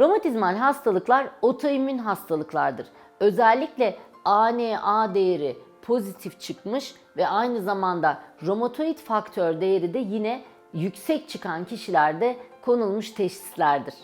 Romatizmal hastalıklar otoimmün hastalıklardır. Özellikle ANA değeri pozitif çıkmış ve aynı zamanda romatoid faktör değeri de yine yüksek çıkan kişilerde konulmuş teşhislerdir.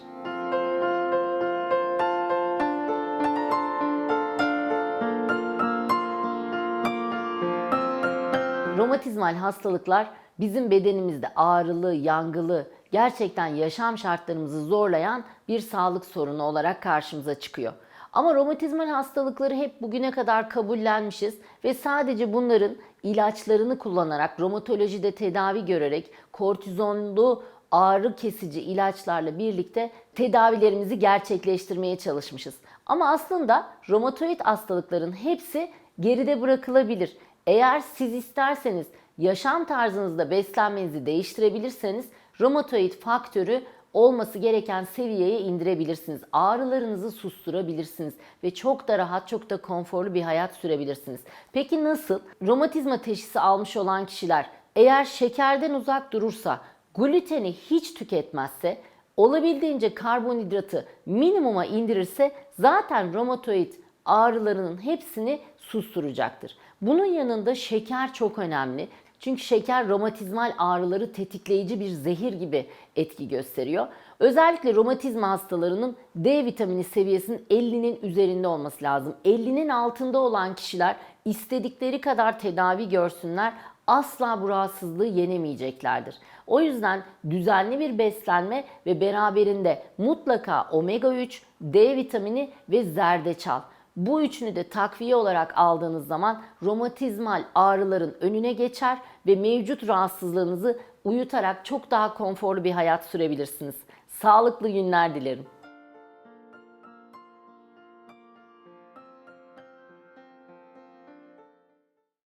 Romatizmal hastalıklar bizim bedenimizde ağrılı, yangılı, gerçekten yaşam şartlarımızı zorlayan bir sağlık sorunu olarak karşımıza çıkıyor. Ama romatizmal hastalıkları hep bugüne kadar kabullenmişiz ve sadece bunların ilaçlarını kullanarak, romatolojide tedavi görerek, kortizonlu ağrı kesici ilaçlarla birlikte tedavilerimizi gerçekleştirmeye çalışmışız. Ama aslında romatoid hastalıkların hepsi geride bırakılabilir. Eğer siz isterseniz yaşam tarzınızda beslenmenizi değiştirebilirseniz romatoid faktörü olması gereken seviyeye indirebilirsiniz. Ağrılarınızı susturabilirsiniz ve çok da rahat, çok da konforlu bir hayat sürebilirsiniz. Peki nasıl? Romatizma teşhisi almış olan kişiler eğer şekerden uzak durursa, gluteni hiç tüketmezse, olabildiğince karbonhidratı minimuma indirirse zaten romatoid ağrılarının hepsini susturacaktır. Bunun yanında şeker çok önemli. Çünkü şeker romatizmal ağrıları tetikleyici bir zehir gibi etki gösteriyor. Özellikle romatizma hastalarının D vitamini seviyesinin 50'nin üzerinde olması lazım. 50'nin altında olan kişiler istedikleri kadar tedavi görsünler asla bu rahatsızlığı yenemeyeceklerdir. O yüzden düzenli bir beslenme ve beraberinde mutlaka omega 3, D vitamini ve zerdeçal bu üçünü de takviye olarak aldığınız zaman romatizmal ağrıların önüne geçer ve mevcut rahatsızlığınızı uyutarak çok daha konforlu bir hayat sürebilirsiniz. Sağlıklı günler dilerim.